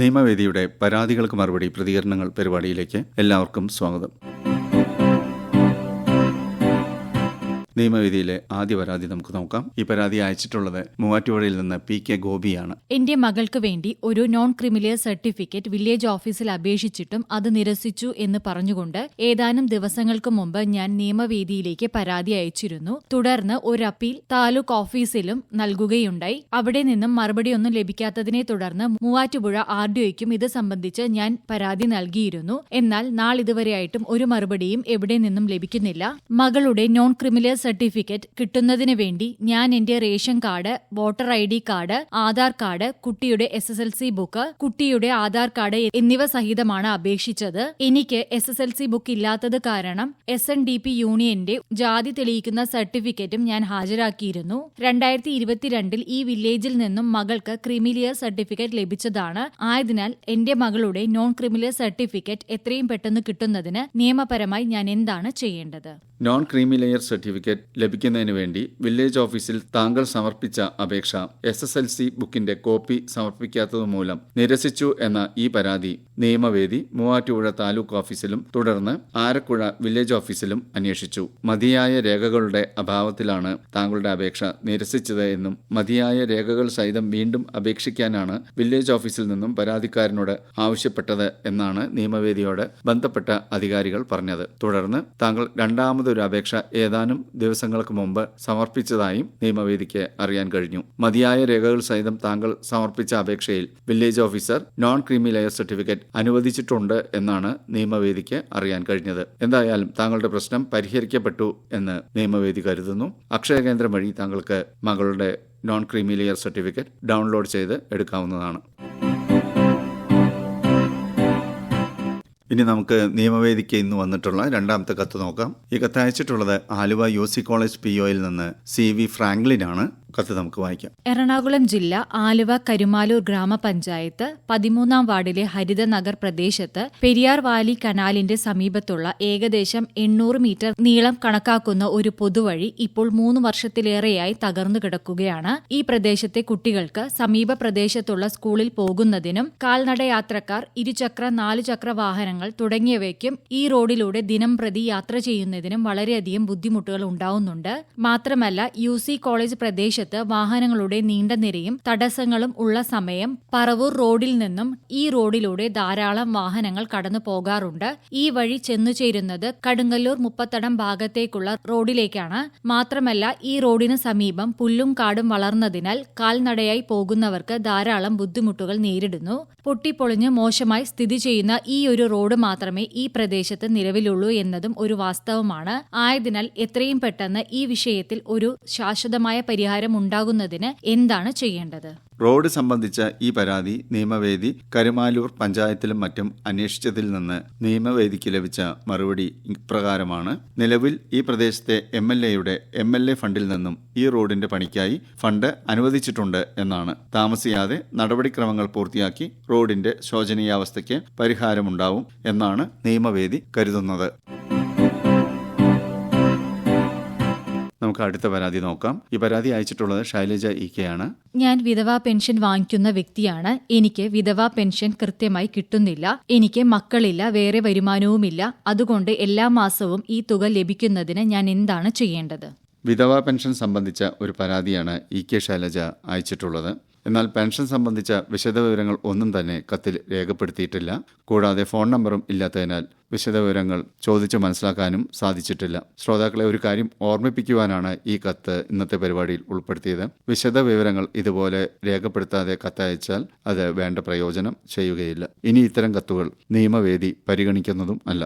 നിയമവേദിയുടെ പരാതികൾക്ക് മറുപടി പ്രതികരണങ്ങൾ പരിപാടിയിലേക്ക് എല്ലാവർക്കും സ്വാഗതം. നിയമവേദിയിലെ ആദ്യ പരാതി നമുക്ക് നോക്കാം. ഈ പരാതി അയച്ചിട്ടുള്ളത് മൂവാറ്റുപുഴയിൽ നിന്ന് പി കെ ഗോപിയാണ്. എന്റെ മകൾക്ക് വേണ്ടി ഒരു നോൺ ക്രിമിനൽ സർട്ടിഫിക്കറ്റ് വില്ലേജ് ഓഫീസിൽ അപേക്ഷിച്ചിട്ടും അത് നിരസിച്ചു എന്ന് പറഞ്ഞുകൊണ്ട് ഏതാനും ദിവസങ്ങൾക്ക് മുമ്പ് ഞാൻ നിയമവേദിയിലേക്ക് പരാതി അയച്ചിരുന്നു. തുടർന്ന് ഒരു അപ്പീൽ താലൂക്ക് ഓഫീസിലും നൽകുകയുണ്ടായി. അവിടെ നിന്നും മറുപടിയൊന്നും ലഭിക്കാത്തതിനെ തുടർന്ന് മൂവാറ്റുപുഴ ആർ ഡിഒയ്ക്കും ഇത് സംബന്ധിച്ച് ഞാൻ പരാതി നൽകിയിരുന്നു. എന്നാൽ നാളിതുവരെയായിട്ടും ഒരു മറുപടിയും എവിടെ നിന്നും ലഭിക്കുന്നില്ല. മകളുടെ നോൺ ക്രിമിലിയർ സർട്ടിഫിക്കറ്റ് കിട്ടുന്നതിന് വേണ്ടി ഞാൻ എന്റെ ration card voter I D card Aadhaar card കുട്ടിയുടെ S S L C book കുട്ടിയുടെ ആധാർ കാർഡ് എന്നിവ സഹിതമാണ് അപേക്ഷിച്ചത്. എനിക്ക് S S L C book ഇല്ലാത്തത് കാരണം എസ് എൻ ഡി പി യൂണിയന്റെ ജാതി തെളിയിക്കുന്ന സർട്ടിഫിക്കറ്റും ഞാൻ ഹാജരാക്കിയിരുന്നു. രണ്ടായിരത്തി ഇരുപത്തിരണ്ടിൽ ഈ വില്ലേജിൽ നിന്നും മകൾക്ക് ക്രിമിലിയർ സർട്ടിഫിക്കറ്റ് ലഭിച്ചതാണ്. ആയതിനാൽ എന്റെ മകളുടെ നോൺ ക്രിമിലിയർ സർട്ടിഫിക്കറ്റ് എത്രയും പെട്ടെന്ന് കിട്ടുന്നതിന് നിയമപരമായി ഞാൻ എന്താണ് ചെയ്യേണ്ടത്? നോൺ ക്രീമി ലെയർ സർട്ടിഫിക്കറ്റ് ലഭിക്കുന്നതിന് വേണ്ടി വില്ലേജ് ഓഫീസിൽ താങ്കൾ സമർപ്പിച്ച അപേക്ഷ എസ് എസ് എൽ സി ബുക്കിന്റെ കോപ്പി സമർപ്പിക്കാത്തതുമൂലം നിരസിച്ചു എന്ന ഈ പരാതി നിയമവേദി മൂവാറ്റുപുഴ താലൂക്ക് ഓഫീസിലും തുടർന്ന് ആരക്കുഴ വില്ലേജ് ഓഫീസിലും അന്വേഷിച്ചു. മതിയായ രേഖകളുടെ അഭാവത്തിലാണ് താങ്കളുടെ അപേക്ഷ നിരസിച്ചത് എന്നും മതിയായ രേഖകൾ സഹിതം വീണ്ടും അപേക്ഷിക്കാനാണ് വില്ലേജ് ഓഫീസിൽ നിന്നും പരാതിക്കാരനോട് ആവശ്യപ്പെട്ടത് എന്നാണ് നിയമവേദിയോട് ബന്ധപ്പെട്ട അധികാരികൾ പറഞ്ഞത്. തുടർന്ന് താങ്കൾ രണ്ടാമതൊരു അപേക്ഷ ഏതാനും ദിവസങ്ങൾക്ക് മുമ്പ് സമർപ്പിച്ചതായും നിയമവേദിക്ക് അറിയാൻ കഴിഞ്ഞു. മതിയായ രേഖകൾ സഹിതം താങ്കൾ സമർപ്പിച്ച അപേക്ഷയിൽ village officer non creamy layer certificate അനുവദിച്ചിട്ടുണ്ട് എന്നാണ് നിയമവേദിക്ക് അറിയാൻ കഴിഞ്ഞത്. എന്തായാലും താങ്കളുടെ പ്രശ്നം പരിഹരിക്കപ്പെട്ടു എന്ന് നിയമവേദി കരുതുന്നു. അക്ഷയ കേന്ദ്രം വഴി താങ്കൾക്ക് മകളുടെ non creamy layer certificate download ചെയ്ത് എടുക്കാവുന്നതാണ്. ഇനി നമുക്ക് നിയമവേദിക്ക് ഇന്ന് വന്നിട്ടുള്ള രണ്ടാമത്തെ കത്ത് നോക്കാം. ഈ കത്ത് അയച്ചിട്ടുള്ളത് Aluva U C college P ഒയിൽ നിന്ന് സി വി ഫ്രാങ്ക്ലിനാണ്. കത്ത് നമുക്ക് വായിക്കാം. എറണാകുളം ജില്ല ആലുവ കരുമാലൂർ ഗ്രാമപഞ്ചായത്ത് പതിമൂന്നാം വാർഡിലെ ഹരിതനഗർ പ്രദേശത്ത് പെരിയാർ വാലി കനാലിന്റെ സമീപത്തുള്ള ഏകദേശം എണ്ണൂറ് മീറ്റർ നീളം കണക്കാക്കുന്ന ഒരു പൊതുവഴി ഇപ്പോൾ മൂന്ന് വർഷത്തിലേറെയായി തകർന്നു കിടക്കുകയാണ്. ഈ പ്രദേശത്തെ കുട്ടികൾക്ക് സമീപ പ്രദേശത്തുള്ള സ്കൂളിൽ പോകുന്നതിനും കാൽനടയാത്രക്കാർ ഇരുചക്ര നാലുചക്ര വാഹനങ്ങൾ തുടങ്ങിയവയ്ക്കും ഈ റോഡിലൂടെ ദിനം പ്രതി യാത്ര ചെയ്യുന്നതിനും വളരെയധികം ബുദ്ധിമുട്ടുകൾ ഉണ്ടാവുന്നുണ്ട്. മാത്രമല്ല യു കോളേജ് കോളേജ് പ്രദേശത്ത് വാഹനങ്ങളുടെ നീണ്ട നിരയും തടസ്സങ്ങളും ഉള്ള സമയം പറവൂർ റോഡിൽ നിന്നും ഈ റോഡിലൂടെ ധാരാളം വാഹനങ്ങൾ കടന്നു പോകാറുണ്ട്. ഈ വഴി ചെന്നുചേരുന്നത് കടുങ്ങല്ലൂർ മുപ്പത്തടം ഭാഗത്തേക്കുള്ള റോഡിലേക്കാണ്. മാത്രമല്ല ഈ റോഡിന് സമീപം പുല്ലും കാടും വളർന്നതിനാൽ കാൽനടയായി പോകുന്നവർക്ക് ധാരാളം ബുദ്ധിമുട്ടുകൾ നേരിടുന്നു. പൊട്ടിപ്പൊളിഞ്ഞ് മോശമായി സ്ഥിതി ചെയ്യുന്ന ഈ ഒരു റോഡ് മാത്രമേ ഈ പ്രദേശത്ത് നിലവിലുള്ളൂ എന്നതും ഒരു വാസ്തവമാണ്. ആയതിനാൽ എത്രയും പെട്ടെന്ന് ഈ വിഷയത്തിൽ ഒരു ശാശ്വതമായ പരിഹാരം ഉണ്ടാകുന്നതിന് എന്താണ് ചെയ്യേണ്ടത്? റോഡ് സംബന്ധിച്ച ഈ പരാതി നിയമവേദി കരുമാലൂർ പഞ്ചായത്തിലും മറ്റും അന്വേഷിച്ചതിൽ നിന്ന് നിയമവേദിക്ക് ലഭിച്ച മറുപടി ഇപ്രകാരമാണ്. നിലവിൽ ഈ പ്രദേശത്തെ എം എൽ എയുടെ എം എൽ എ ഫണ്ടിൽ നിന്നും ഈ റോഡിന്റെ പണിക്കായി ഫണ്ട് അനുവദിച്ചിട്ടുണ്ട് എന്നാണ്. താമസിയാതെ നടപടിക്രമങ്ങൾ പൂർത്തിയാക്കി റോഡിന്റെ ശോചനീയാവസ്ഥയ്ക്ക് പരിഹാരമുണ്ടാവും എന്നാണ് നിയമവേദി കരുതുന്നത്. നമുക്ക് അടുത്ത പരാതി നോക്കാം. ഈ പരാതി അയച്ചിട്ടുള്ളത് ശൈലജ ഇ കെ ആണ്. ഞാൻ വിധവാ പെൻഷൻ വാങ്ങിക്കുന്ന വ്യക്തിയാണ്. എനിക്ക് വിധവാ പെൻഷൻ കൃത്യമായി കിട്ടുന്നില്ല. എനിക്ക് മക്കളില്ല വേറെ വരുമാനവുമില്ല. അതുകൊണ്ട് എല്ലാ മാസവും ഈ തുക ലഭിക്കുന്നതിന് ഞാൻ എന്താണ് ചെയ്യേണ്ടത്? വിധവാ പെൻഷൻ സംബന്ധിച്ച ഒരു പരാതിയാണ് ഇ കെ ശൈലജ അയച്ചിട്ടുള്ളത്. എന്നാൽ പെൻഷൻ സംബന്ധിച്ച വിശദവിവരങ്ങൾ ഒന്നും തന്നെ കത്തിൽ രേഖപ്പെടുത്തിയിട്ടില്ല. കൂടാതെ ഫോൺ നമ്പറും ഇല്ലാത്തതിനാൽ വിശദവിവരങ്ങൾ ചോദിച്ചു മനസ്സിലാക്കാനും സാധിച്ചിട്ടില്ല. ശ്രോതാക്കളെ ഒരു കാര്യം ഓർമ്മിപ്പിക്കുവാനാണ് ഈ കത്ത് ഇന്നത്തെ പരിപാടിയിൽ ഉൾപ്പെടുത്തിയത്. വിശദവിവരങ്ങൾ ഇതുപോലെ രേഖപ്പെടുത്താതെ കത്തയച്ചാൽ അത് വേണ്ട പ്രയോജനം ചെയ്യുകയില്ല. ഇനി ഇത്തരം കത്തുകൾ നിയമവേദി പരിഗണിക്കുന്നതും അല്ല.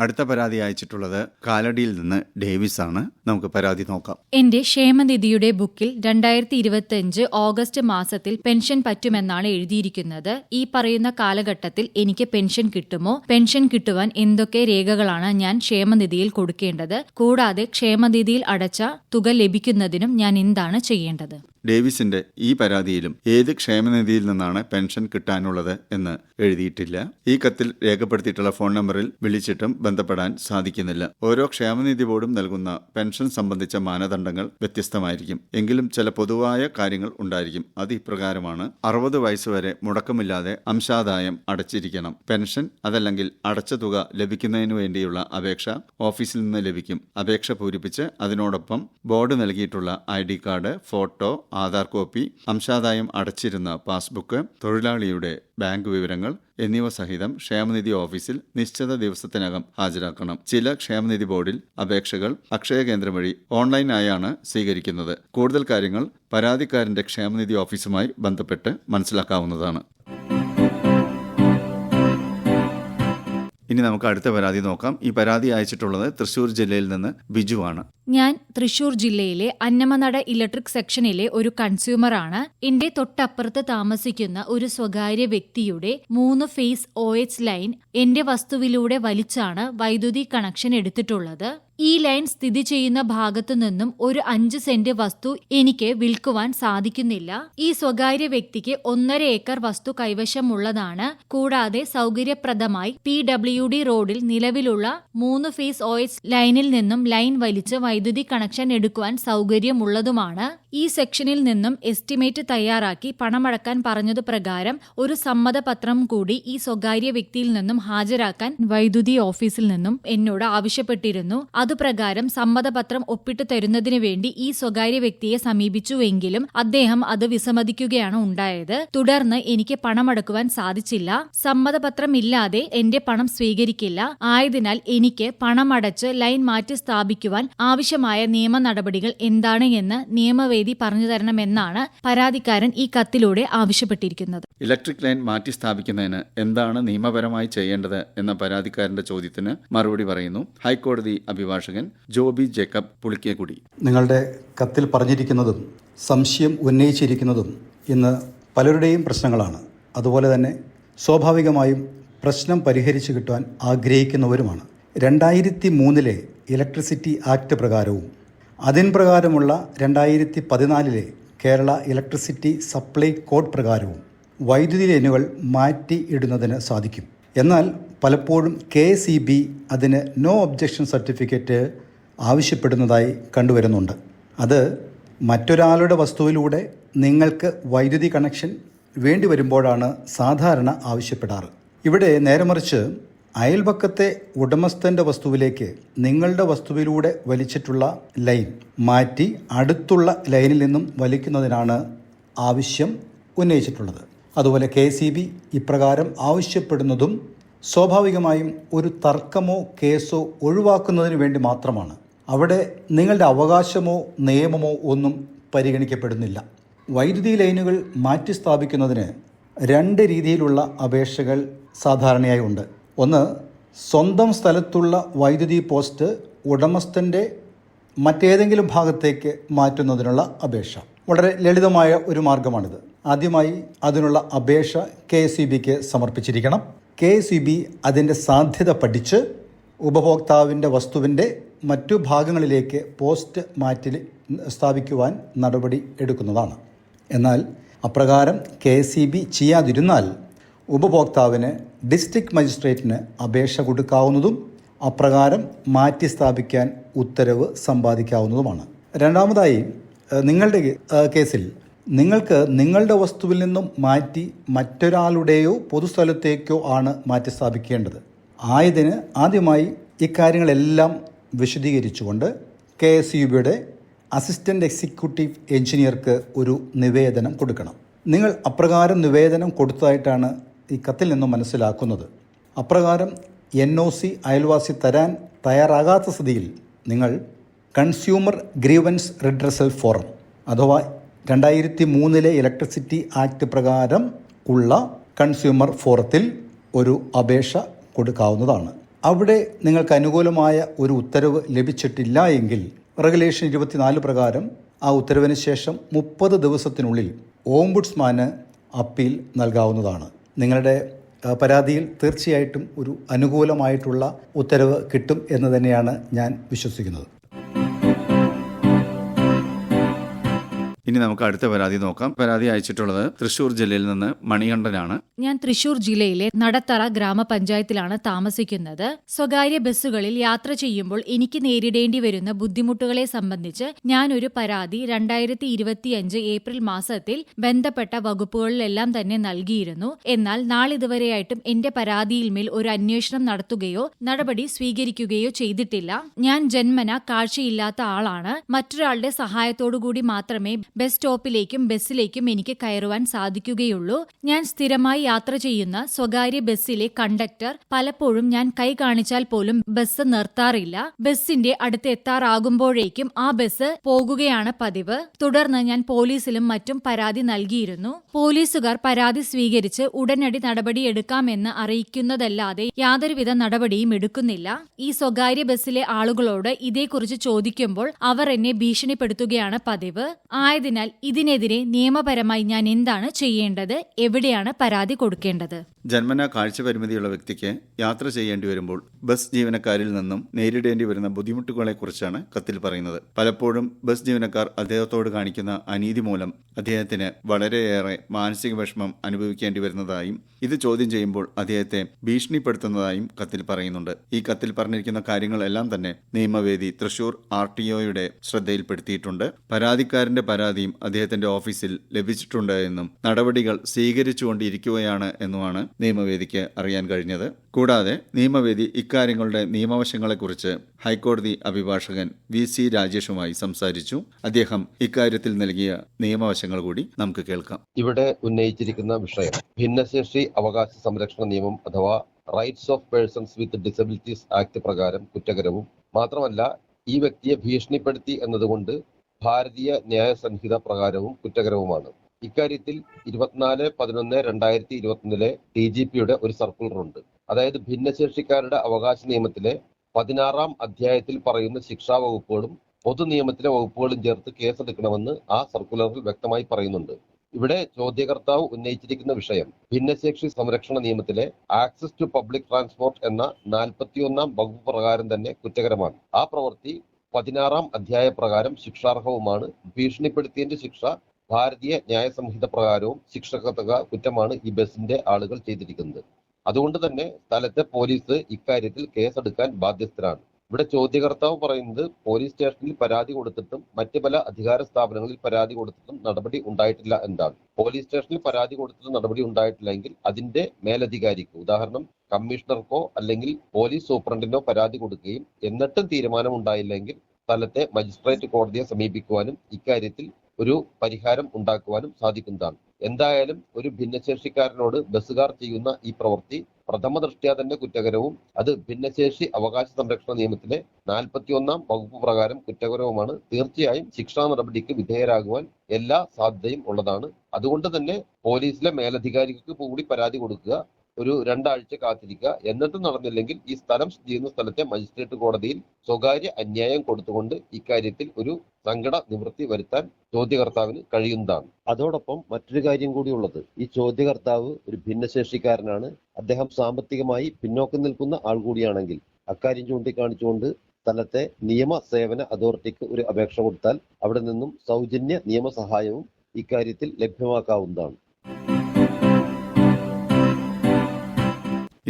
അടുത്ത പരാതി അയച്ചിട്ടുള്ളത് കാലടിയിൽ നിന്ന് ഡേവിസ് ആണ് നമുക്ക് പരാതി നോക്കാം. എന്റെ ക്ഷേമനിധിയുടെ ബുക്കിൽ രണ്ടായിരത്തി ഇരുപത്തിയഞ്ച് ഓഗസ്റ്റ് മാസത്തിൽ പെൻഷൻ പറ്റുമെന്നാണ് എഴുതിയിരിക്കുന്നത്. ഈ പറയുന്ന കാലഘട്ടത്തിൽ എനിക്ക് പെൻഷൻ കിട്ടുമോ? പെൻഷൻ കിട്ടുവാൻ എന്തൊക്കെ രേഖകളാണ് ഞാൻ ക്ഷേമനിധിയിൽ കൊടുക്കേണ്ടത്? കൂടാതെ ക്ഷേമനിധിയിൽ അടച്ച തുക ലഭിക്കുന്നതിനും ഞാൻ എന്താണ് ചെയ്യേണ്ടത്? ഡേവിസിന്റെ ഈ പരാതിയിലും ഏത് ക്ഷേമനിധിയിൽ നിന്നാണ് പെൻഷൻ കിട്ടാനുള്ളത് എന്ന് എഴുതിയിട്ടില്ല. ഈ കത്തിൽ രേഖപ്പെടുത്തിയിട്ടുള്ള ഫോൺ നമ്പറിൽ വിളിച്ചിട്ടും ബന്ധപ്പെടാൻ സാധിക്കുന്നില്ല. ഓരോ ക്ഷേമനിധി ബോർഡും നൽകുന്ന പെൻഷൻ സംബന്ധിച്ച മാനദണ്ഡങ്ങൾ വ്യത്യസ്തമായിരിക്കും. എങ്കിലും ചില പൊതുവായ കാര്യങ്ങൾ ഉണ്ടായിരിക്കും. അത് ഇപ്രകാരമാണ്. അറുപത് വയസ്സുവരെ മുടക്കമില്ലാതെ അംശാദായം അടച്ചിരിക്കണം. പെൻഷൻ അതല്ലെങ്കിൽ അടച്ച തുക ലഭിക്കുന്നതിനു വേണ്ടിയുള്ള അപേക്ഷ ഓഫീസിൽ നിന്ന് ലഭിക്കും. അപേക്ഷ പൂരിപ്പിച്ച് അതിനോടൊപ്പം ബോർഡ് നൽകിയിട്ടുള്ള I card photo Aadhaar copy അംശാദായം അടച്ചിരുന്ന പാസ്ബുക്ക് തൊഴിലാളിയുടെ ബാങ്ക് വിവരങ്ങൾ എന്നിവ സഹിതം ക്ഷേമനിധി ഓഫീസിൽ നിശ്ചിത ദിവസത്തിനകം ഹാജരാക്കണം. ചില ക്ഷേമനിധി ബോർഡിൽ അപേക്ഷകൾ അക്ഷയ കേന്ദ്രം വഴി ഓൺലൈനായാണ് സ്വീകരിക്കുന്നത്. കൂടുതൽ കാര്യങ്ങൾ പരാതിക്കാരന്റെ ക്ഷേമനിധി ഓഫീസുമായി ബന്ധപ്പെട്ട് മനസ്സിലാക്കാവുന്നതാണ്. ഇനി നമുക്ക് അടുത്ത പരാതി നോക്കാം. ഈ പരാതി അയച്ചിട്ടുള്ളത് തൃശൂർ ജില്ലയിൽ നിന്ന് ബിജുവാണ്. ഞാൻ തൃശൂർ ജില്ലയിലെ അന്നമനട ഇലക്ട്രിക് സെക്ഷനിലെ ഒരു കൺസ്യൂമറാണ്. എന്റെ തൊട്ടപ്പുറത്ത് താമസിക്കുന്ന ഒരു സ്വകാര്യ വ്യക്തിയുടെ മൂന്ന് ഫേസ് ഒ എച്ച് ലൈൻ എന്റെ വസ്തുവിലൂടെ വലിച്ചാണ് വൈദ്യുതി കണക്ഷൻ എടുത്തിട്ടുള്ളത്. ഈ ലൈൻ സ്ഥിതി ചെയ്യുന്ന ഭാഗത്തു നിന്നും ഒരു അഞ്ച് സെന്റ് വസ്തു എനിക്ക് വിൽക്കുവാൻ സാധിക്കുന്നില്ല. ഈ സ്വകാര്യ വ്യക്തിക്ക് ഒന്നര ഏക്കർ വസ്തു കൈവശമുള്ളതാണ്. കൂടാതെ സൗകര്യപ്രദമായി പി ഡബ്ല്യു ഡി റോഡിൽ നിലവിലുള്ള മൂന്ന് ഫേസ് ഓയിൽ ലൈനിൽ നിന്നും ലൈൻ വലിച്ച് വൈദ്യുതി കണക്ഷൻ എടുക്കുവാൻ സൗകര്യമുള്ളതുമാണ്. ഈ സെക്ഷനിൽ നിന്നും എസ്റ്റിമേറ്റ് തയ്യാറാക്കി പണമടക്കാൻ പറഞ്ഞതു പ്രകാരം ഒരു സമ്മതപത്രം കൂടി ഈ സ്വകാര്യ വ്യക്തിയിൽ നിന്നും ഹാജരാക്കാൻ വൈദ്യുതി ഓഫീസിൽ നിന്നും എന്നോട് ആവശ്യപ്പെട്ടിരുന്നു. അതുപ്രകാരം സമ്മതപത്രം ഒപ്പിട്ടു തരുന്നതിനു വേണ്ടി ഈ സ്വകാര്യ വ്യക്തിയെ സമീപിച്ചുവെങ്കിലും അദ്ദേഹം അത് വിസമ്മതിക്കുകയാണ് ഉണ്ടായത്. തുടർന്ന് എനിക്ക് പണമടക്കുവാൻ സാധിച്ചില്ല. സമ്മതപത്രം ഇല്ലാതെ എന്റെ പണം സ്വീകരിക്കില്ല. ആയതിനാൽ എനിക്ക് പണമടച്ച് ലൈൻ മാറ്റി സ്ഥാപിക്കുവാൻ ആവശ്യമായ നിയമ നടപടികൾ എന്താണ് എന്ന് നിയമവേദി പറഞ്ഞു തരണമെന്നാണ് പരാതിക്കാരൻ ഈ കത്തിലൂടെ ആവശ്യപ്പെട്ടിരിക്കുന്നത്. ഇലക്ട്രിക് ലൈൻ മാറ്റി സ്ഥാപിക്കുന്നതിന് എന്താണ് നിയമപരമായി ചെയ്യേണ്ടത് എന്ന പരാതിക്കാരന്റെ ചോദ്യത്തിന് മറുപടി പറയുന്നു. ഹൈക്കോടതി അഭിഭാഷകൻ ജോബി ജേക്കബ് പുളിക്കേക്കുടി. നിങ്ങളുടെ കത്തിൽ പറഞ്ഞിരിക്കുന്നതും സംശയം ഉന്നയിച്ചിരിക്കുന്നതും ഇന്ന് പലരുടെയും പ്രശ്നങ്ങളാണ്. അതുപോലെ തന്നെ സ്വാഭാവികമായും പ്രശ്നം പരിഹരിച്ചു കിട്ടുവാൻ ആഗ്രഹിക്കുന്നവരുമാണ്. രണ്ടായിരത്തി മൂന്നിലെ ഇലക്ട്രിസിറ്റി ആക്ട് പ്രകാരവും അതിൻ പ്രകാരമുള്ള രണ്ടായിരത്തി പതിനാലിലെ കേരള ഇലക്ട്രിസിറ്റി സപ്ലൈ കോഡ് പ്രകാരവും വൈദ്യുതി ലൈനുകൾ മാറ്റി ഇടുന്നതിന് സാധിക്കും. എന്നാൽ പലപ്പോഴും കെ സി ബി അതിന് നോ ഒബ്ജക്ഷൻ സർട്ടിഫിക്കറ്റ് ആവശ്യപ്പെടുന്നതായി കണ്ടുവരുന്നുണ്ട്. അത് മറ്റൊരാളുടെ വസ്തുവിലൂടെ നിങ്ങൾക്ക് വൈദ്യുതി കണക്ഷൻ വേണ്ടി വരുമ്പോഴാണ് സാധാരണ ആവശ്യപ്പെടാറ്. ഇവിടെ നേരെ മറിച്ച് അയൽപക്കത്തെ ഉടമസ്ഥന്റെ വസ്തുവിലേക്ക് നിങ്ങളുടെ വസ്തുവിലൂടെ വലിച്ചിട്ടുള്ള ലൈൻ മാറ്റി അടുത്തുള്ള ലൈനിൽ നിന്നും വലിക്കുന്നതിനാണ് ആവശ്യം ഉന്നയിച്ചിട്ടുള്ളത്. അതുപോലെ കെ സി ബി ഇപ്രകാരം ആവശ്യപ്പെടുന്നതും സ്വാഭാവികമായും ഒരു തർക്കമോ കേസോ ഒഴിവാക്കുന്നതിന് വേണ്ടി മാത്രമാണ്. അവിടെ നിങ്ങളുടെ അവകാശമോ നിയമമോ ഒന്നും പരിഗണിക്കപ്പെടുന്നില്ല. വൈദ്യുതി ലൈനുകൾ മാറ്റി സ്ഥാപിക്കുന്നതിന് രണ്ട് രീതിയിലുള്ള അപേക്ഷകൾ സാധാരണയായി ഉണ്ട്. ഒന്ന് സ്വന്തം സ്ഥലത്തുള്ള വൈദ്യുതി പോസ്റ്റ് ഉടമസ്ഥന്റെ മറ്റേതെങ്കിലും ഭാഗത്തേക്ക് മാറ്റുന്നതിനുള്ള അപേക്ഷ. വളരെ ലളിതമായ ഒരു മാർഗമാണിത്. ആദ്യമായി അതിനുള്ള അപേക്ഷ കെ ഇ ബിക്ക് സമർപ്പിച്ചിരിക്കണം. കെ ഇ ബി അതിന്റെ സാധ്യത പഠിച്ച് ഉപഭോക്താവിന്റെ വസ്തുവിന്റെ മറ്റു ഭാഗങ്ങളിലേക്ക് പോസ്റ്റ് മാറ്റി സ്ഥാപിക്കുവാൻ നടപടി എടുക്കുന്നതാണ്. എന്നാൽ അപ്രകാരം കെ ഇ ബി ചെയ്യാതിരുന്നാൽ ഉപഭോക്താവിന് ഡിസ്ട്രിക്ട് മജിസ്ട്രേറ്റിന് അപേക്ഷ കൊടുക്കാവുന്നതും അപ്രകാരം മാറ്റി സ്ഥാപിക്കാൻ ഉത്തരവ് സമ്പാദിക്കാവുന്നതുമാണ്. രണ്ടാമതായി നിങ്ങളുടെ കേസിൽ നിങ്ങൾക്ക് നിങ്ങളുടെ വസ്തുവിൽ നിന്നും മാറ്റി മറ്റൊരാളുടെയോ പൊതുസ്ഥലത്തേക്കോ ആണ് മാറ്റി സ്ഥാപിക്കേണ്ടത്. ആയതിന് ആദ്യമായി ഇക്കാര്യങ്ങളെല്ലാം വിശദീകരിച്ചുകൊണ്ട് കെ എസ് യു ബിയുടെ അസിസ്റ്റന്റ് എക്സിക്യൂട്ടീവ് എഞ്ചിനീയർക്ക് ഒരു നിവേദനം കൊടുക്കണം. നിങ്ങൾ അപ്രകാരം നിവേദനം കൊടുത്തതായിട്ടാണ് ഈ കത്തിൽ നിന്നും മനസ്സിലാക്കുന്നത്. അപ്രകാരം എൻ ഒ സി അയൽവാസി തരാൻ തയ്യാറാകാത്ത സ്ഥിതിയിൽ നിങ്ങൾ കൺസ്യൂമർ ഗ്രീവൻസ് റിഡ്രസൽ ഫോറം അഥവാ രണ്ടായിരത്തി മൂന്നിലെ ഇലക്ട്രിസിറ്റി ആക്ട് പ്രകാരം ഉള്ള കൺസ്യൂമർ ഫോറത്തിൽ ഒരു അപേക്ഷ കൊടുക്കാവുന്നതാണ്. അവിടെ നിങ്ങൾക്ക് അനുകൂലമായ ഒരു ഉത്തരവ് ലഭിച്ചിട്ടില്ല എങ്കിൽ റെഗുലേഷൻ ഇരുപത്തിനാല് പ്രകാരം ആ ഉത്തരവിന് ശേഷം മുപ്പത് ദിവസത്തിനുള്ളിൽ ഓംബുഡ്സ്മാന് അപ്പീൽ നൽകാവുന്നതാണ്. നിങ്ങളുടെ പരാതിയിൽ തീർച്ചയായിട്ടും ഒരു അനുകൂലമായിട്ടുള്ള ഉത്തരവ് കിട്ടും എന്ന് തന്നെയാണ് ഞാൻ വിശ്വസിക്കുന്നത്. ഇനി നമുക്ക് അടുത്ത പരാതി നോക്കാം. പരാതി അയച്ചിട്ടുള്ളത് തൃശൂർ ജില്ലയിൽ നിന്ന് മണികണ്ഠനാണ്. ഞാൻ തൃശൂർ ജില്ലയിലെ നടത്തറ ഗ്രാമപഞ്ചായത്തിലാണ് താമസിക്കുന്നത്. സ്വകാര്യ ബസ്സുകളിൽ യാത്ര ചെയ്യുമ്പോൾ എനിക്ക് നേരിടേണ്ടി വരുന്ന ബുദ്ധിമുട്ടുകളെ സംബന്ധിച്ച് ഞാൻ ഒരു പരാതി രണ്ടായിരത്തി ഇരുപത്തിയഞ്ച് ഏപ്രിൽ മാസത്തിൽ ബന്ധപ്പെട്ട വകുപ്പുകളിലെല്ലാം തന്നെ നൽകിയിരുന്നു. എന്നാൽ നാളിതുവരെയായിട്ടും എന്റെ പരാതിയിൽമേൽ ഒരു അന്വേഷണം നടത്തുകയോ നടപടി സ്വീകരിക്കുകയോ ചെയ്തിട്ടില്ല. ഞാൻ ജന്മന കാഴ്ചയില്ലാത്ത ആളാണ്. മറ്റൊരാളുടെ സഹായത്തോടുകൂടി മാത്രമേ ബസ് സ്റ്റോപ്പിലേക്കും ബസ്സിലേക്കും എനിക്ക് കയറുവാൻ സാധിക്കുകയുള്ളൂ. ഞാൻ സ്ഥിരമായി യാത്ര ചെയ്യുന്ന സ്വകാര്യ ബസ്സിലെ കണ്ടക്ടർ പലപ്പോഴും ഞാൻ കൈ കാണിച്ചാൽ പോലും ബസ് നിർത്താറില്ല. ബസ്സിന്റെ അടുത്ത് എത്താറാകുമ്പോഴേക്കും ആ ബസ് പോകുകയാണ് പതിവ്. തുടർന്ന് ഞാൻ പോലീസിലും മറ്റും പരാതി നൽകിയിരുന്നു. പോലീസുകാർ പരാതി സ്വീകരിച്ച് ഉടനടി നടപടിയെടുക്കാമെന്ന് അറിയിക്കുന്നതല്ലാതെ യാതൊരുവിധ നടപടിയും എടുക്കുന്നില്ല. ഈ സ്വകാര്യ ബസ്സിലെ ആളുകളോട് ഇതേക്കുറിച്ച് ചോദിക്കുമ്പോൾ അവർ എന്നെ ഭീഷണിപ്പെടുത്തുകയാണ് പതിവ്. ആയതിനാൽ ഇതിനെതിരെ നിയമപരമായി ഞാൻ എന്താണ് ചെയ്യേണ്ടത്? എവിടെയാണ് പരാതി കൊടുക്കേണ്ടത്? ജന്മന കാഴ്ചപരിമിതിയുള്ള വ്യക്തിക്ക് യാത്ര ചെയ്യേണ്ടി വരുമ്പോൾ ബസ് ജീവനക്കാരിൽ നിന്നും നേരിടേണ്ടി വരുന്ന ബുദ്ധിമുട്ടുകളെക്കുറിച്ചാണ് കത്തിൽ പറയുന്നത്. പലപ്പോഴും ബസ് ജീവനക്കാർ അദ്ദേഹത്തോട് കാണിക്കുന്ന അനീതി മൂലം അദ്ദേഹത്തിന് വളരെയേറെ മാനസിക വിഷമം അനുഭവിക്കേണ്ടി വരുന്നതായും ഇത് ചോദ്യം ചെയ്യുമ്പോൾ അദ്ദേഹത്തെ ഭീഷണിപ്പെടുത്തുന്നതായും കത്തിൽ പറയുന്നുണ്ട്. ഈ കത്തിൽ പറഞ്ഞിരിക്കുന്ന കാര്യങ്ങളെല്ലാം തന്നെ നിയമവേദി തൃശൂർ ആർ ടി ഒയുടെ ശ്രദ്ധയിൽപ്പെടുത്തിയിട്ടുണ്ട്. പരാതിക്കാരന്റെ പരാതിയും അദ്ദേഹത്തിന്റെ ഓഫീസിൽ ലഭിച്ചിട്ടുണ്ട് എന്നും നടപടികൾ സ്വീകരിച്ചുകൊണ്ടിരിക്കുകയാണ് എന്നുമാണ് നിയമവേദിക്ക് അറിയാൻ കഴിഞ്ഞത്. കൂടാതെ നിയമവേദി ഇക്കാര്യങ്ങളുടെ നിയമവശങ്ങളെക്കുറിച്ച് ഹൈക്കോടതി അഭിഭാഷകൻ വി സി രാജേഷുമായി സംസാരിച്ചു. അദ്ദേഹം ഇക്കാര്യത്തിൽ നൽകിയ നിയമവശങ്ങൾ കൂടി നമുക്ക് കേൾക്കാം. ഇവിടെ ഉന്നയിച്ചിരിക്കുന്ന വിഷയം ഭിന്നശേഷി അവകാശ സംരക്ഷണ നിയമം അഥവാ rights of persons with disabilities act പ്രകാരം കുറ്റകരവും മാത്രമല്ല ഈ വ്യക്തിയെ ഭീഷണിപ്പെടുത്തി എന്നതുകൊണ്ട് ഭാരതീയ ന്യായ സംഹിത പ്രകാരവും കുറ്റകരവുമാണ്. ഇക്കാര്യത്തിൽ ഇരുപത്തിനാല് പതിനൊന്ന് രണ്ടായിരത്തി ഇരുപത്തിനാലിലെ ഡി ജി പിയുടെ ഒരു സർക്കുലർ ഉണ്ട് അതായത് ഭിന്നശേഷിക്കാരുടെ അവകാശ നിയമത്തിലെ പതിനാറാം അധ്യായത്തിൽ പറയുന്ന ശിക്ഷാ വകുപ്പുകളും പൊതു നിയമത്തിലെ വകുപ്പുകളും ചേർത്ത് കേസെടുക്കണമെന്ന് ആ സർക്കുലറിൽ വ്യക്തമായി പറയുന്നുണ്ട്. ഇവിടെ ചോദ്യകർത്താവ് ഉന്നയിച്ചിരിക്കുന്ന വിഷയം ഭിന്നശേഷി സംരക്ഷണ നിയമത്തിലെ ആക്സസ് ടു പബ്ലിക് ട്രാൻസ്പോർട്ട് എന്ന നാൽപ്പത്തിയൊന്നാം വകുപ്പ് പ്രകാരം തന്നെ കുറ്റകരമാണ്. ആ പ്രവൃത്തി പതിനാറാം അധ്യായ പ്രകാരം ശിക്ഷാർഹവുമാണ്. ഭീഷണിപ്പെടുത്തിയതിന്റെ ശിക്ഷ ഭാരതീയ ന്യായ സംഹിത പ്രകാരവും ശിക്ഷക കുറ്റമാണ് ഈ ബസിന്റെ ആളുകൾ ചെയ്തിരിക്കുന്നത്. അതുകൊണ്ട് തന്നെ സ്ഥലത്തെ പോലീസ് ഇക്കാര്യത്തിൽ കേസെടുക്കാൻ ബാധ്യസ്ഥരാണ്. ഇവിടെ ചോദ്യകർത്താവ് പറയുന്നത് പോലീസ് സ്റ്റേഷനിൽ പരാതി കൊടുത്തിട്ടും മറ്റ് പല അധികാര സ്ഥാപനങ്ങളിൽ പരാതി കൊടുത്തിട്ടും നടപടി ഉണ്ടായിട്ടില്ല എന്നാണ്. പോലീസ് സ്റ്റേഷനിൽ പരാതി കൊടുത്തിട്ടും നടപടി ഉണ്ടായിട്ടില്ലെങ്കിൽ അതിന്റെ മേലധികാരിക്ക് ഉദാഹരണം കമ്മീഷണർക്കോ അല്ലെങ്കിൽ പോലീസ് സൂപ്രണ്ടിനോ പരാതി കൊടുക്കുകയും എന്നിട്ടും തീരുമാനം ഉണ്ടായില്ലെങ്കിൽ സ്ഥലത്തെ മജിസ്ട്രേറ്റ് കോടതിയെ സമീപിക്കുവാനും ഇക്കാര്യത്തിൽ ഒരു പരിഹാരം ഉണ്ടാക്കുവാനും സാധിക്കുന്നതാണ്. എന്തായാലും ഒരു ഭിന്നശേഷിക്കാരനോട് ബസ്സുകാർ ചെയ്യുന്ന ഈ പ്രവൃത്തി പ്രഥമ ദൃഷ്ട്യാ തന്നെ കുറ്റകരവും. അത് ഭിന്നശേഷി അവകാശ സംരക്ഷണ നിയമത്തിലെ നാൽപ്പത്തിയൊന്നാം വകുപ്പ് പ്രകാരം കുറ്റകരവുമാണ്. തീർച്ചയായും ശിക്ഷാ നടപടിക്ക് വിധേയരാകുവാൻ എല്ലാ സാധ്യതയും ഉള്ളതാണ്. അതുകൊണ്ട് തന്നെ പോലീസിലെ മേലധികാരികൾക്ക് കൂടി പരാതി കൊടുക്കുക. ഒരു രണ്ടാഴ്ച കാത്തിരിക്കുക. എന്നിട്ടും നടന്നില്ലെങ്കിൽ ഈ സ്ഥലം സ്ഥിതി ചെയ്യുന്ന സ്ഥലത്തെ മജിസ്ട്രേറ്റ് കോടതിയിൽ സ്വകാര്യ അന്യായം കൊടുത്തുകൊണ്ട് ഇക്കാര്യത്തിൽ ഒരു സങ്കട നിവൃത്തി വരുത്താൻ ചോദ്യകർത്താവിന് കഴിയുന്നതാണ്. അതോടൊപ്പം മറ്റൊരു കാര്യം കൂടിയുള്ളത്. ഈ ചോദ്യകർത്താവ് ഒരു ഭിന്നശേഷിക്കാരനാണ്. അദ്ദേഹം സാമ്പത്തികമായി പിന്നോക്കം നിൽക്കുന്ന ആൾ കൂടിയാണെങ്കിൽ അക്കാര്യം ചൂണ്ടിക്കാണിച്ചുകൊണ്ട് സ്ഥലത്തെ നിയമ സേവന അതോറിറ്റിക്ക് ഒരു അപേക്ഷ കൊടുത്താൽ അവിടെ നിന്നും സൗജന്യ നിയമസഹായവും ഇക്കാര്യത്തിൽ ലഭ്യമാക്കാവുന്നതാണ്.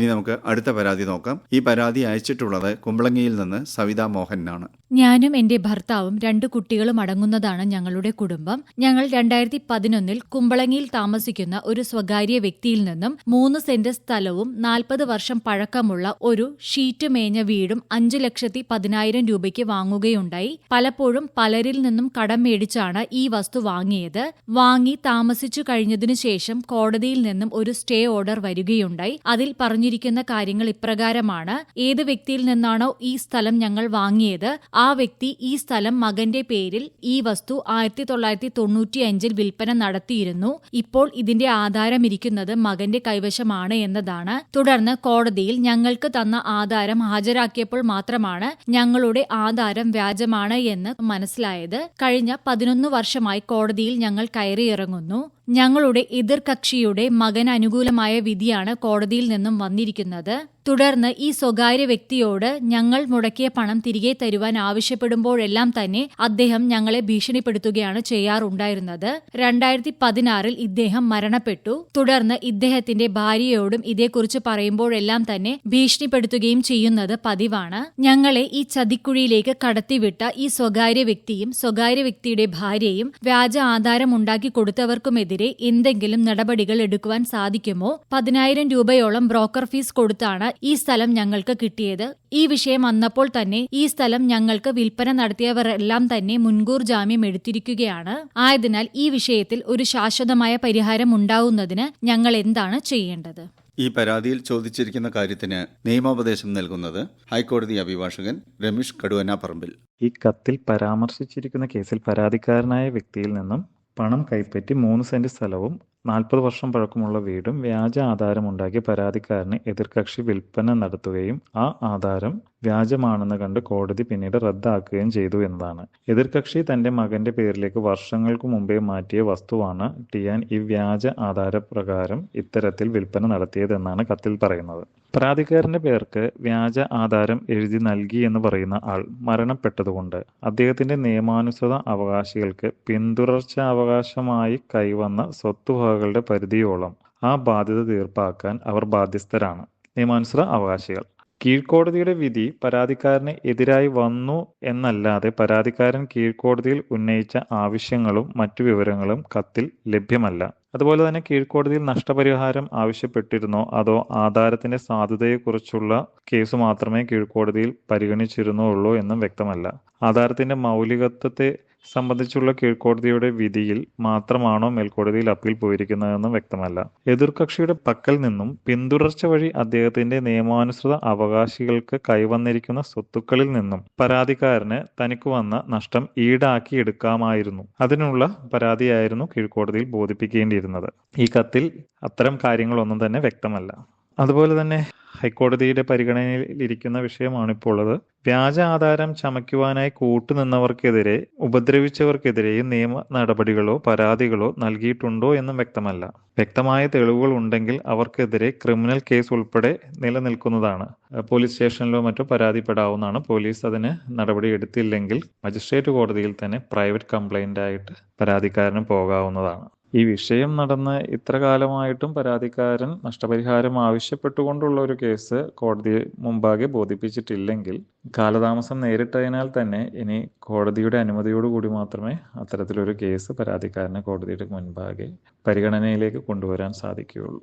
ഇനി നമുക്ക് അടുത്ത പരാതി നോക്കാം. ഈ പരാതി അയച്ചിട്ടുള്ളത് കുമ്പളങ്ങിയിൽ നിന്ന് സവിത മോഹനാണ്. ഞാനും എന്റെ ഭർത്താവും രണ്ട് കുട്ടികളും അടങ്ങുന്നതാണ് ഞങ്ങളുടെ കുടുംബം. ഞങ്ങൾ രണ്ടായിരത്തി പതിനൊന്നിൽ കുമ്പളങ്ങിയിൽ താമസിക്കുന്ന ഒരു സ്വകാര്യ വ്യക്തിയിൽ നിന്നും മൂന്ന് സെന്റ് സ്ഥലവും നാൽപ്പത് വർഷം പഴക്കമുള്ള ഒരു ഷീറ്റ് മേഞ്ഞ വീടും അഞ്ചു ലക്ഷത്തി പതിനായിരം രൂപയ്ക്ക് വാങ്ങുകയുണ്ടായി. പലപ്പോഴും പലരിൽ നിന്നും കടം മേടിച്ചാണ് ഈ വസ്തു വാങ്ങിയത്. വാങ്ങി താമസിച്ചു കഴിഞ്ഞതിനു ശേഷം കോടതിയിൽ നിന്നും ഒരു സ്റ്റേ ഓർഡർ വരികയുണ്ടായി. അതിൽ പറഞ്ഞിരിക്കുന്ന കാര്യങ്ങൾ ഇപ്രകാരമാണ്. ഏത് വ്യക്തിയിൽ നിന്നാണോ ഈ സ്ഥലം ഞങ്ങൾ വാങ്ങിയത് ആ വ്യക്തി ഈ സ്ഥലം മകന്റെ പേരിൽ ഈ വസ്തു ആയിരത്തി തൊള്ളായിരത്തി തൊണ്ണൂറ്റി അഞ്ചിൽ വിൽപ്പന നടത്തിയിരുന്നു. ഇപ്പോൾ ഇതിന്റെ ആധാരം ഇരിക്കുന്നത് മകന്റെ കൈവശമാണ് എന്നതാണ്. തുടർന്ന് കോടതിയിൽ ഞങ്ങൾക്ക് തന്ന ആധാരം ഹാജരാക്കിയപ്പോൾ മാത്രമാണ് ഞങ്ങളുടെ ആധാരം വ്യാജമാണ് എന്ന് മനസ്സിലായത്. കഴിഞ്ഞ പതിനൊന്ന് വർഷമായി കോടതിയിൽ ഞങ്ങൾ കയറിയിറങ്ങുന്നു. ഞങ്ങളുടെ എതിർകക്ഷിയുടെ മകന് അനുകൂലമായ വിധിയാണ് കോടതിയിൽ നിന്നും വന്നിരിക്കുന്നത്. തുടർന്ന് ഈ സ്വകാര്യ വ്യക്തിയോട് ഞങ്ങൾ മുടക്കിയ പണം തിരികെ തരുവാൻ ആവശ്യപ്പെടുമ്പോഴെല്ലാം തന്നെ അദ്ദേഹം ഞങ്ങളെ ഭീഷണിപ്പെടുത്തുകയാണ് ചെയ്യാറുണ്ടായിരുന്നത്. രണ്ടായിരത്തി പതിനാറിൽ ഇദ്ദേഹം മരണപ്പെട്ടു. തുടർന്ന് ഇദ്ദേഹത്തിന്റെ ഭാര്യയോടും ഇതേക്കുറിച്ച് പറയുമ്പോഴെല്ലാം തന്നെ ഭീഷണിപ്പെടുത്തുകയും ചെയ്യുന്നത് പതിവാണ്. ഞങ്ങളെ ഈ ചതിക്കുഴിയിലേക്ക് കടത്തിവിട്ട ഈ സ്വകാര്യ വ്യക്തിയും സ്വകാര്യ വ്യക്തിയുടെ ഭാര്യയും വ്യാജ ആധാരം ഉണ്ടാക്കി കൊടുത്തവർക്കുമെതിരെ എന്തെങ്കിലും നടപടികൾ എടുക്കുവാൻ സാധിക്കുമോ? പതിനായിരം രൂപയോളം ബ്രോക്കർ ഫീസ് കൊടുത്താണ് ഈ സ്ഥലം ഞങ്ങൾക്ക് കിട്ടിയത്. ഈ വിഷയം വന്നപ്പോൾ തന്നെ ഈ സ്ഥലം ഞങ്ങൾക്ക് വിൽപ്പന നടത്തിയവരെല്ലാം തന്നെ മുൻകൂർ ജാമ്യം എടുത്തിരിക്കുകയാണ്. ആയതിനാൽ ഈ വിഷയത്തിൽ ഒരു ശാശ്വതമായ പരിഹാരം ഉണ്ടാവുന്നതിന് ഞങ്ങൾ എന്താണ് ചെയ്യേണ്ടത്? ഈ പരാതിയിൽ ചോദിച്ചിരിക്കുന്ന കാര്യത്തിന് നിയമോപദേശം നൽകുന്നത് ഹൈക്കോടതി അഭിഭാഷകൻ രമേഷ് കടുവന പറമ്പിൽ ഈ കത്തിൽ പരാമർശിച്ചിരിക്കുന്ന കേസിൽ പരാതിക്കാരനായ വ്യക്തിയിൽ നിന്നും പണം കൈപ്പറ്റി മൂന്ന് സെന്റ് സ്ഥലവും നാൽപ്പത് വർഷം പഴക്കമുള്ള വീടും വ്യാജ ആധാരമുണ്ടാക്കി പരാതിക്കാരന് എതിർകക്ഷി വിൽപ്പന നടത്തുകയും ആ ആധാരം വ്യാജമാണെന്ന് കണ്ട് കോടതി പിന്നീട് റദ്ദാക്കുകയും ചെയ്തു എന്നതാണ്. എതിർകക്ഷി തന്റെ മകന്റെ പേരിലേക്ക് വർഷങ്ങൾക്ക് മുമ്പേ മാറ്റിയ വസ്തുവാണ് ടിയാൻ ഈ വ്യാജ ആധാരപ്രകാരം ഇത്തരത്തിൽ വിൽപ്പന നടത്തിയതെന്നാണ് കത്തിൽ പറയുന്നത്. പരാതിക്കാരന്റെ പേർക്ക് വ്യാജ ആധാരം എഴുതി നൽകി എന്ന് പറയുന്ന ആൾ മരണപ്പെട്ടതുകൊണ്ട് അദ്ദേഹത്തിന്റെ നിയമാനുസൃത അവകാശികൾക്ക് പിന്തുടർച്ച അവകാശമായി കൈവന്ന സ്വത്തുവകകളുടെ പരിധിയോളം ആ ബാധ്യത തീർപ്പാക്കാൻ അവർ ബാധ്യസ്ഥരാണ്. നിയമാനുസൃത അവകാശികൾ. കീഴ്ക്കോടതിയുടെ വിധി പരാതിക്കാരന് എതിരായി വന്നു എന്നല്ലാതെ പരാതിക്കാരൻ കീഴ്ക്കോടതിയിൽ ഉന്നയിച്ച ആവശ്യങ്ങളും മറ്റു വിവരങ്ങളും കത്തിൽ ലഭ്യമല്ല. അതുപോലെ തന്നെ കീഴ്ക്കോടതിയിൽ നഷ്ടപരിഹാരം ആവശ്യപ്പെട്ടിരുന്നോ അതോ ആധാരത്തിന്റെ സാധുതയെക്കുറിച്ചുള്ള കേസ് മാത്രമേ കീഴ്ക്കോടതിയിൽ പരിഗണിച്ചിരുന്നുള്ളൂ എന്നും വ്യക്തമല്ല. ആധാരത്തിന്റെ മൗലികത്വത്തെ സംബന്ധിച്ചുള്ള കീഴ്ക്കോടതിയുടെ വിധിയിൽ മാത്രമാണോ മേൽക്കോടതിയിൽ അപ്പീൽ പോയിരിക്കുന്നതെന്നും വ്യക്തമല്ല. എതിർകക്ഷിയുടെ പക്കൽ നിന്നും പിന്തുടർച്ച വഴി അദ്ദേഹത്തിന്റെ നിയമാനുസൃത അവകാശികൾക്ക് കൈവന്നിരിക്കുന്ന സ്വത്തുക്കളിൽ നിന്നും പരാതിക്കാരന് തനിക്ക് വന്ന നഷ്ടം ഈടാക്കി എടുക്കാമായിരുന്നു അതിനുള്ള പരാതിയായിരുന്നു കീഴ്ക്കോടതിയിൽ ബോധിപ്പിക്കേണ്ടിയിരുന്നത്. ഈ കത്തിൽ അത്തരം കാര്യങ്ങളൊന്നും തന്നെ വ്യക്തമല്ല. അതുപോലെ തന്നെ ഹൈക്കോടതിയുടെ പരിഗണനയിൽ ഇരിക്കുന്ന വിഷയമാണിപ്പോൾ ഉള്ളത് വ്യാജ ആധാരം ചമയ്ക്കുവാനായി കൂട്ടുനിന്നവർക്കെതിരെ ഉപദ്രവിച്ചവർക്കെതിരെയും നിയമ നടപടികളോ പരാതികളോ നൽകിയിട്ടുണ്ടോ എന്നും വ്യക്തമല്ല. വ്യക്തമായ തെളിവുകൾ ഉണ്ടെങ്കിൽ അവർക്കെതിരെ ക്രിമിനൽ കേസ് ഉൾപ്പെടെ നിലനിൽക്കുന്നതാണ്. പോലീസ് സ്റ്റേഷനിലോ മറ്റോ പരാതിപ്പെടാവുന്നതാണ്. പോലീസ് അതിന് നടപടി എടുത്തില്ലെങ്കിൽ മജിസ്ട്രേറ്റ് കോടതിയിൽ തന്നെ പ്രൈവറ്റ് കംപ്ലൈന്റ് ആയിട്ട് പരാതിക്കാരന് പോകാവുന്നതാണ്. ഈ വിഷയം നടന്ന് ഇത്ര കാലമായിട്ടും പരാതിക്കാരൻ നഷ്ടപരിഹാരം ആവശ്യപ്പെട്ടുകൊണ്ടുള്ള ഒരു കേസ് കോടതി മുമ്പാകെ ബോധിപ്പിച്ചിട്ടില്ലെങ്കിൽ കാലതാമസം നേരിട്ടതിനാൽ തന്നെ ഇനി കോടതിയുടെ അനുമതിയോടുകൂടി മാത്രമേ അത്തരത്തിലൊരു കേസ് പരാതിക്കാരനെ കോടതിയുടെ മുൻപാകെ പരിഗണനയിലേക്ക് കൊണ്ടുവരാൻ സാധിക്കുകയുള്ളൂ.